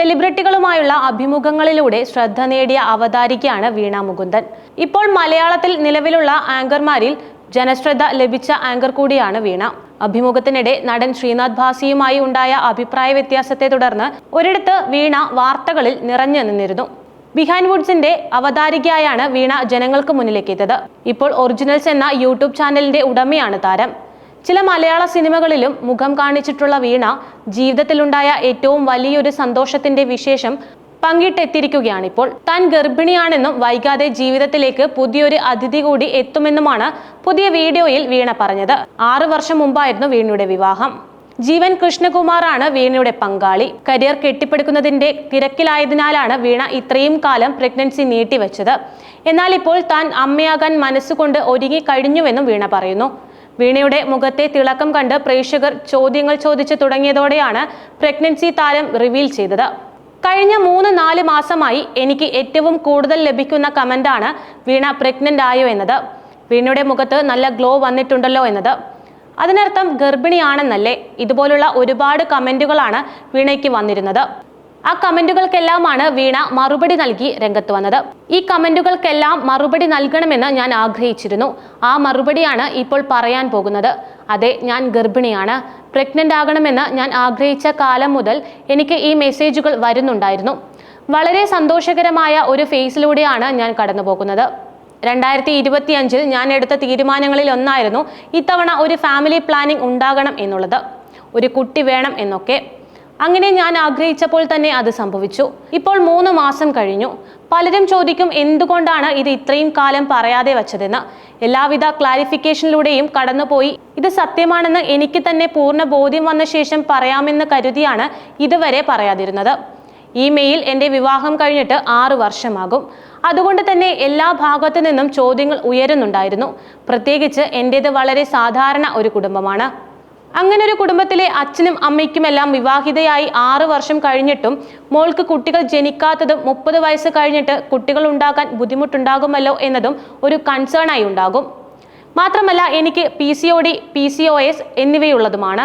സെലിബ്രിറ്റികളുമായുള്ള അഭിമുഖങ്ങളിലൂടെ ശ്രദ്ധ നേടിയ അവതാരികയാണ് വീണ മുകുന്ദൻ. ഇപ്പോൾ മലയാളത്തിൽ നിലവിലുള്ള ആങ്കർമാരിൽ ജനശ്രദ്ധ ലഭിച്ച ആങ്കർ കൂടിയാണ് വീണ. അഭിമുഖത്തിനിടെ നടൻ ശ്രീനാഥ് ഭാസിയുമായി ഉണ്ടായ അഭിപ്രായ വ്യത്യാസത്തെ തുടർന്ന് ഒരിടത്ത് വീണ വാർത്തകളിൽ നിറഞ്ഞു നിന്നിരുന്നു. ബിഹൈൻഡ് വുഡ്സിന്റെ അവതാരികയായാണ് വീണ ജനങ്ങൾക്ക് മുന്നിലേക്ക് എത്തിയത്. ഇപ്പോൾ ഒറിജിനൽസ് എന്ന യൂട്യൂബ് ചാനലിന്റെ ഉടമയാണ് താരം. ചില മലയാള സിനിമകളിലും മുഖം കാണിച്ചിട്ടുള്ള വീണ ജീവിതത്തിലുണ്ടായ ഏറ്റവും വലിയൊരു സന്തോഷത്തിന്റെ വിശേഷം പങ്കിട്ടെത്തിയിരിക്കുകയാണിപ്പോൾ. താൻ ഗർഭിണിയാണെന്നും വൈകാതെ ജീവിതത്തിലേക്ക് പുതിയൊരു അതിഥി കൂടി എത്തുമെന്നുമാണ് പുതിയ വീഡിയോയിൽ വീണ പറഞ്ഞത്. ആറു വർഷം മുമ്പായിരുന്നു വീണയുടെ വിവാഹം. ജീവൻ കൃഷ്ണകുമാറാണ് വീണയുടെ പങ്കാളി. കരിയർ കെട്ടിപ്പടുക്കുന്നതിന്റെ തിരക്കിലായതിനാലാണ് വീണ ഇത്രയും കാലം പ്രഗ്നൻസി നീട്ടിവെച്ചത്. എന്നാൽ ഇപ്പോൾ താൻ അമ്മയാകാൻ മനസ്സുകൊണ്ട് ഒരുങ്ങി കഴിഞ്ഞുവെന്നും വീണ പറയുന്നു. വീണയുടെ മുഖത്തെ തിളക്കം കണ്ട് പ്രേക്ഷകർ ചോദ്യങ്ങൾ ചോദിച്ചു തുടങ്ങിയതോടെയാണ് പ്രഗ്നൻസി താരം റിവീൽ ചെയ്തത്. കഴിഞ്ഞ മൂന്ന് നാല് മാസമായി എനിക്ക് ഏറ്റവും കൂടുതൽ ലഭിക്കുന്ന കമന്റാണ് വീണ പ്രഗ്നന്റ് ആയോ എന്നത്. വീണയുടെ മുഖത്ത് നല്ല ഗ്ലോ വന്നിട്ടുണ്ടല്ലോ എന്നത്. അതിനർത്ഥം ഗർഭിണിയാണെന്നല്ലേ? ഇതുപോലുള്ള ഒരുപാട് കമന്റുകളാണ് വീണയ്ക്ക് വന്നിരുന്നത്. ആ കമന്റുകൾക്കെല്ലാമാണ് വീണ മറുപടി നൽകി രംഗത്ത് വന്നത്. ഈ കമന്റുകൾക്കെല്ലാം മറുപടി നൽകണമെന്ന് ഞാൻ ആഗ്രഹിച്ചിരുന്നു. ആ മറുപടിയാണ് ഇപ്പോൾ പറയാൻ പോകുന്നത്. അതെ ഞാൻ ഗർഭിണിയാണ്. പ്രഗ്നന്റ് ആകണമെന്ന് ഞാൻ ആഗ്രഹിച്ച കാലം മുതൽ എനിക്ക് ഈ മെസ്സേജുകൾ വരുന്നുണ്ടായിരുന്നു. വളരെ സന്തോഷകരമായ ഒരു ഫേസിലൂടെയാണ് ഞാൻ കടന്നു പോകുന്നത് രണ്ടായിരത്തി ഇരുപത്തി അഞ്ചിൽ ഞാൻ എടുത്ത തീരുമാനങ്ങളിൽ ഒന്നായിരുന്നു ഇത്തവണ ഒരു ഫാമിലി പ്ലാനിംഗ് ഉണ്ടാകണം എന്നുള്ളത്. ഒരു കുട്ടി വേണം എന്നൊക്കെ. അങ്ങനെ ഞാൻ ആഗ്രഹിച്ചപ്പോൾ തന്നെ അത് സംഭവിച്ചു. ഇപ്പോൾ മൂന്ന് മാസം കഴിഞ്ഞു. പലരും ചോദിക്കും എന്തുകൊണ്ടാണ് ഇത് ഇത്രയും കാലം പറയാതെ വച്ചതെന്ന്. എല്ലാവിധ ക്ലാരിഫിക്കേഷനിലൂടെയും കടന്നുപോയി. ഇത് സത്യമാണെന്ന് എനിക്ക് തന്നെ പൂർണ ബോധ്യം വന്ന ശേഷം പറയാമെന്ന് കരുതിയാണ് ഇതുവരെ പറയാതിരുന്നത്. ഈ മെയിൽ എന്റെ വിവാഹം കഴിഞ്ഞിട്ട് ആറു വർഷമാകും. അതുകൊണ്ട് തന്നെ എല്ലാ ഭാഗത്തു നിന്നും ചോദ്യങ്ങൾ ഉയരുന്നുണ്ടായിരുന്നു. പ്രത്യേകിച്ച് എന്റേത് വളരെ സാധാരണ ഒരു കുടുംബമാണ്. അങ്ങനെ ഒരു കുടുംബത്തിലെ അച്ഛനും അമ്മയ്ക്കുമെല്ലാം വിവാഹിതയായി ആറു വർഷം കഴിഞ്ഞിട്ടും മോൾക്ക് കുട്ടികൾ ജനിക്കാത്തതും മുപ്പത് വയസ്സ് കഴിഞ്ഞിട്ട് കുട്ടികൾ ഉണ്ടാക്കാൻ ബുദ്ധിമുട്ടുണ്ടാകുമല്ലോ എന്നതും ഒരു കൺസേണായി ഉണ്ടാകും. മാത്രമല്ല എനിക്ക് P C O D P C O S എന്നിവയുള്ളതുമാണ്.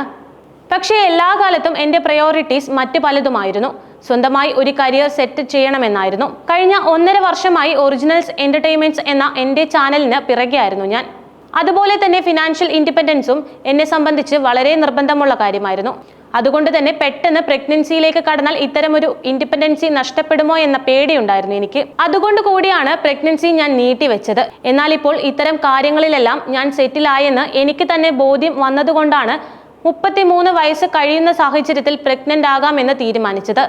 പക്ഷേ എല്ലാ കാലത്തും എന്റെ പ്രയോറിറ്റീസ് മറ്റു പലതുമായിരുന്നു. സ്വന്തമായി ഒരു കരിയർ സെറ്റ് ചെയ്യണമെന്നായിരുന്നു. കഴിഞ്ഞ ഒന്നര വർഷമായി ഒറിജിനൽസ് എന്റർടൈൻമെന്റ്സ് എന്ന എന്റെ ചാനലിന് പിറകെയായിരുന്നു ഞാൻ. അതുപോലെ തന്നെ ഫിനാൻഷ്യൽ ഇൻഡിപെൻഡൻസും എന്നെ സംബന്ധിച്ച് വളരെ നിർബന്ധമുള്ള കാര്യമായിരുന്നു. അതുകൊണ്ട് തന്നെ പെട്ടെന്ന് പ്രഗ്നൻസിയിലേക്ക് കടന്നാൽ ഇത്തരമൊരു ഇൻഡിപെൻഡൻസി നഷ്ടപ്പെടുമോ എന്ന പേടിയുണ്ടായിരുന്നു എനിക്ക്. അതുകൊണ്ട് കൂടിയാണ് പ്രഗ്നൻസി ഞാൻ നീട്ടിവെച്ചത് എന്നാൽ ഇപ്പോൾ ഇത്തരം കാര്യങ്ങളിലെല്ലാം ഞാൻ സെറ്റിലായെന്ന് എനിക്ക് തന്നെ ബോധ്യം വന്നതുകൊണ്ടാണ് മുപ്പത്തിമൂന്ന് വയസ്സ് കഴിയുന്ന സാഹചര്യത്തിൽ പ്രഗ്നന്റ് ആകാമെന്ന് തീരുമാനിച്ചത്.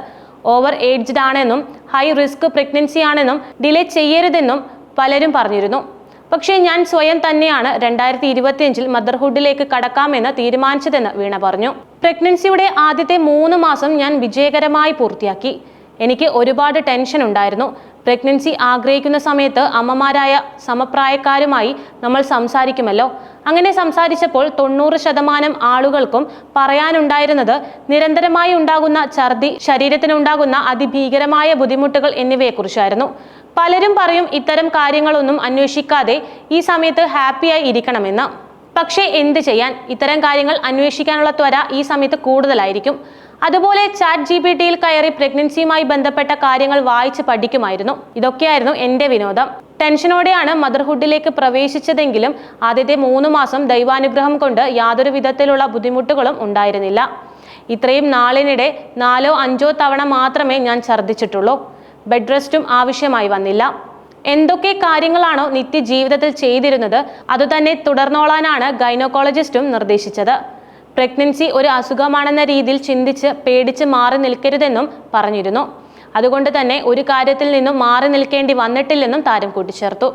ഓവർ ഏജ്ഡ് ആണെന്നും ഹൈ റിസ്ക് പ്രഗ്നൻസി ആണെന്നും ഡിലേ ചെയ്യരുതെന്നും പലരും പറഞ്ഞിരുന്നു. പക്ഷേ ഞാൻ സ്വയം തന്നെയാണ് രണ്ടായിരത്തി ഇരുപത്തിയഞ്ചിൽ മദർഹുഡിലേക്ക് കടക്കാമെന്ന് തീരുമാനിച്ചതെന്ന് വീണ പറഞ്ഞു. പ്രഗ്നൻസിയുടെ ആദ്യത്തെ മൂന്ന് മാസം ഞാൻ വിജയകരമായി പൂർത്തിയാക്കി. എനിക്ക് ഒരുപാട് ടെൻഷൻ ഉണ്ടായിരുന്നു. പ്രഗ്നൻസി ആഗ്രഹിക്കുന്ന സമയത്ത് അമ്മമാരായ സമപ്രായക്കാരുമായി നമ്മൾ സംസാരിക്കുമല്ലോ. അങ്ങനെ സംസാരിച്ചപ്പോൾ തൊണ്ണൂറ് ശതമാനം ആളുകൾക്കും പറയാനുണ്ടായിരുന്നത് നിരന്തരമായി ഉണ്ടാകുന്ന ഛർദി ശരീരത്തിനുണ്ടാകുന്ന അതിഭീകരമായ ബുദ്ധിമുട്ടുകൾ എന്നിവയെക്കുറിച്ചായിരുന്നു. പലരും പറയും ഇത്തരം കാര്യങ്ങളൊന്നും അന്വേഷിക്കാതെ ഈ സമയത്ത് ഹാപ്പിയായി ഇരിക്കണമെന്ന്. പക്ഷേ എന്ത് ചെയ്യാൻ? ഇത്തരം കാര്യങ്ങൾ അന്വേഷിക്കാനുള്ള ത്വര ഈ സമയത്ത് കൂടുതലായിരിക്കും. അതുപോലെ ചാറ്റ് ജി പി ടിയിൽ കയറി പ്രഗ്നൻസിയുമായി ബന്ധപ്പെട്ട കാര്യങ്ങൾ വായിച്ച് പഠിക്കുമായിരുന്നു. ഇതൊക്കെയായിരുന്നു എന്റെ വിനോദം. ടെൻഷനോടെയാണ് മദർഹുഡിലേക്ക് പ്രവേശിച്ചതെങ്കിലും ആദ്യത്തെ മൂന്ന് മാസം ദൈവാനുഗ്രഹം കൊണ്ട് യാതൊരു വിധത്തിലുള്ള ബുദ്ധിമുട്ടുകളും ഉണ്ടായിരുന്നില്ല. ഇത്രയും നാളിനിടെ നാലോ അഞ്ചോ തവണ മാത്രമേ ഞാൻ ഛർദ്ദിച്ചിട്ടുള്ളൂ. ബെഡ് റെസ്റ്റും ആവശ്യമായി വന്നില്ല. എന്തൊക്കെ കാര്യങ്ങളാണോ നിത്യജീവിതത്തിൽ ചെയ്തിരുന്നത് അതുതന്നെ തുടർന്നോളാനാണ് ഗൈനോക്കോളജിസ്റ്റും നിർദ്ദേശിച്ചത്. പ്രഗ്നൻസി ഒരു അസുഖമാണെന്ന രീതിയിൽ ചിന്തിച്ച് പേടിച്ച് മാറി നിൽക്കരുതെന്നും പറഞ്ഞിരുന്നു. അതുകൊണ്ട് തന്നെ ഒരു കാര്യത്തിൽ നിന്നും മാറി നിൽക്കേണ്ടി വന്നിട്ടില്ലെന്നും താരം കൂട്ടിച്ചേർത്തു.